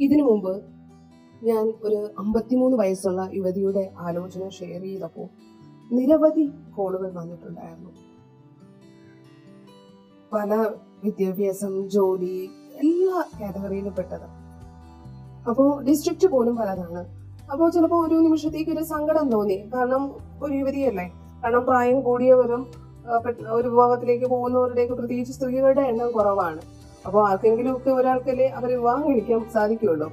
ഇതിനു മുമ്പ് ഞാൻ ഒരു അമ്പത്തിമൂന്ന് വയസ്സുള്ള യുവതിയുടെ ആലോചന ഷെയർ ചെയ്തപ്പോൾ നിരവധി കോളുകൾ വന്നിട്ടുണ്ടായിരുന്നു. പല വിദ്യാഭ്യാസം ജോലി എല്ലാ കാറ്റഗറിയിലും പെട്ടത്. അപ്പോൾ ഡിസ്ട്രിക്റ്റ് പോലും പലതാണ്. അപ്പോൾ ചിലപ്പോൾ ഒരു നിമിഷത്തേക്ക് ഒരു സങ്കടം തോന്നി. കാരണം ഒരു യുവതിയല്ലേ? കാരണം പ്രായം കൂടിയവരും ഒരു വിഭാഗത്തിലേക്ക് പോകുന്നവരുടെയൊക്കെ പ്രത്യേകിച്ച് സ്ത്രീകളുടെ എണ്ണം കുറവാണ്. അപ്പോൾ ആർക്കെങ്കിലും ഒക്കെ ഒരാൾക്കല്ലേ അവരെ വിവാഹം കഴിക്കാൻ സാധിക്കുള്ളൂ.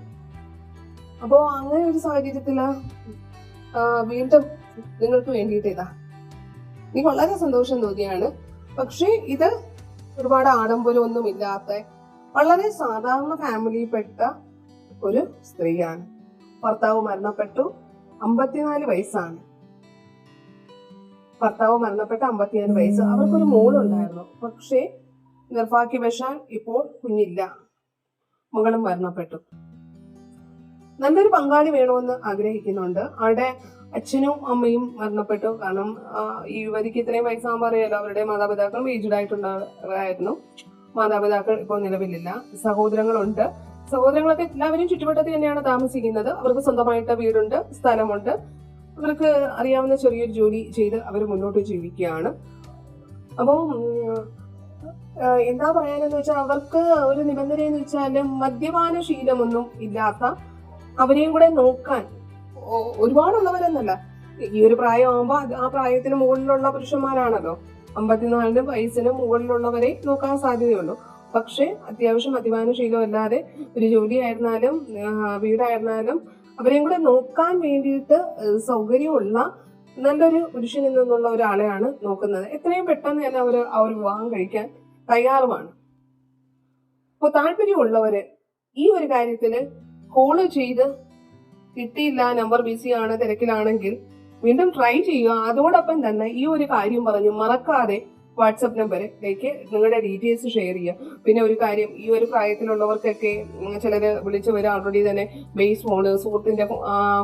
അപ്പോൾ അങ്ങനെ ഒരു സാഹചര്യത്തിൽ വീണ്ടും നിങ്ങൾക്ക് വേണ്ടിയിട്ട് ഇതാ. എനിക്ക് വളരെ സന്തോഷം തോന്നിയാണ്. പക്ഷേ ഇത് ഒരുപാട് ആഡംബരമൊന്നും ഇല്ലാത്ത വളരെ സാധാരണ ഫാമിലിയിൽപ്പെട്ട ഒരു സ്ത്രീയാണ്. ഭർത്താവ് മരണപ്പെട്ടു അമ്പത്തിനാല് വയസ്സാണ്. ഭർത്താവ് മരണപ്പെട്ട അമ്പത്തിനാല് വയസ്സ്. അവർക്കൊരു മോളുണ്ടായിരുന്നു. പക്ഷേ നിർഭാഗ്യവശാൽ ഇപ്പോൾ കുഞ്ഞില്ല. മകളും മരണപ്പെട്ടു. നല്ലൊരു പങ്കാളി വേണമെന്ന് ആഗ്രഹിക്കുന്നുണ്ട്. ആളുടെ അച്ഛനും അമ്മയും മരണപ്പെട്ടു. കാരണം ഈ യുവതിക്ക് ഇത്രയും വയസ്സാകുമ്പോൾ അറിയാലോ അവരുടെ മാതാപിതാക്കളും ഏജ്ഡ് ആയിട്ടുണ്ടായിരുന്നു. മാതാപിതാക്കൾ ഇപ്പോൾ നിലവിലില്ല. സഹോദരങ്ങളുണ്ട്. സഹോദരങ്ങളൊക്കെ എല്ലാവരും ചുറ്റുവട്ടത്തിൽ തന്നെയാണ് താമസിക്കുന്നത്. അവർക്ക് സ്വന്തമായിട്ട് വീടുണ്ട് സ്ഥലമുണ്ട്. അവർക്ക് അറിയാവുന്ന ചെറിയൊരു ജോലി ചെയ്ത് അവർ മുന്നോട്ട് ജീവിക്കുകയാണ്. അപ്പം ഉം, ആ, എന്താ പറയാനെന്ന് വെച്ചാൽ അവർക്ക് ഒരു നിബന്ധന എന്ന് വെച്ചാൽ മദ്യപാന ശീലമൊന്നും ഇല്ലാത്ത അവരെയും കൂടെ നോക്കാൻ ഒരുപാടുള്ളവരെന്നല്ല. ഈ ഒരു പ്രായമാകുമ്പോൾ അത് ആ പ്രായത്തിന് മുകളിലുള്ള പുരുഷന്മാരാണല്ലോ. അമ്പത്തിനാലിന് വയസ്സിന് മുകളിലുള്ളവരെ നോക്കാൻ സാധ്യതയുള്ളൂ. പക്ഷേ അത്യാവശ്യം മദ്യപാന ശീലമല്ലാതെ ഒരു ജോലിയായിരുന്നാലും വീടായിരുന്നാലും അവരെയും കൂടെ നോക്കാൻ വേണ്ടിയിട്ട് സൗകര്യമുള്ള നല്ലൊരു പുരുഷനിൽ നിന്നുള്ള ഒരാളെയാണ് നോക്കുന്നത്. എത്രയും പെട്ടെന്ന് തന്നെ അവർ ആ ഒരു വിവാഹം കഴിക്കാൻ തയ്യാറുമാണ്. അപ്പോൾ താല്പര്യമുള്ളവര് ഈ ഒരു കാര്യത്തിൽ കോൾ ചെയ്ത് കിട്ടിയില്ല നമ്പർ ബിസി ആണ് തിരക്കിലാണെങ്കിൽ വീണ്ടും ട്രൈ ചെയ്യുക. അതോടൊപ്പം തന്നെ ഈ ഒരു കാര്യം പറഞ്ഞു മറക്കാതെ വാട്സപ്പ് നമ്പറിലേക്ക് നിങ്ങളുടെ ഡീറ്റെയിൽസ് ഷെയർ ചെയ്യുക. പിന്നെ ഒരു കാര്യം ഈ ഒരു പ്രായത്തിലുള്ളവർക്കൊക്കെ ചിലർ വിളിച്ചു വരും ഓൾറെഡി തന്നെ ബേസ് ഫോണ് സുഹൃത്തിന്റെ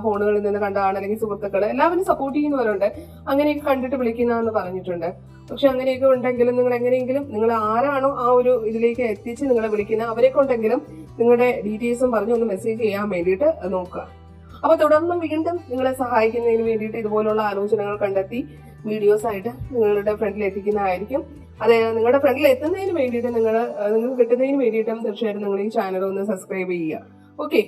ഫോണുകളിൽ നിന്ന് കണ്ടാണ് അല്ലെങ്കിൽ സുഹൃത്തുക്കൾ എല്ലാവരും സപ്പോർട്ട് ചെയ്യുന്നവരുണ്ട്. അങ്ങനെയൊക്കെ കണ്ടിട്ട് വിളിക്കുന്നതെന്ന് പറഞ്ഞിട്ടുണ്ട്. പക്ഷെ അങ്ങനെയൊക്കെ ഉണ്ടെങ്കിലും നിങ്ങൾ എങ്ങനെയെങ്കിലും നിങ്ങൾ ആരാണോ ആ ഒരു ഇതിലേക്ക് എത്തിച്ച് നിങ്ങളെ വിളിക്കുന്നത് അവരെ കൊണ്ടെങ്കിലും നിങ്ങളുടെ ഡീറ്റെയിൽസും പറഞ്ഞ് ഒന്ന് മെസ്സേജ് ചെയ്യാൻ വേണ്ടിയിട്ട് നോക്കുക. അപ്പൊ തുടർന്നും വീണ്ടും നിങ്ങളെ സഹായിക്കുന്നതിന് വേണ്ടിയിട്ട് ഇതുപോലുള്ള ആലോചനകൾ കണ്ടെത്തി വീഡിയോസ് ആയിട്ട് നിങ്ങളുടെ ഫ്രണ്ടിൽ എത്തിക്കുന്നതായിരിക്കും. അതായത് നിങ്ങളുടെ ഫ്രണ്ടിൽ എത്തുന്നതിന് വേണ്ടിയിട്ട് നിങ്ങൾ നിങ്ങൾക്ക് കിട്ടുന്നതിന് വേണ്ടിയിട്ടും തീർച്ചയായിട്ടും നിങ്ങൾ ഈ ചാനൽ ഒന്ന് സബ്സ്ക്രൈബ് ചെയ്യുക. ഓക്കെ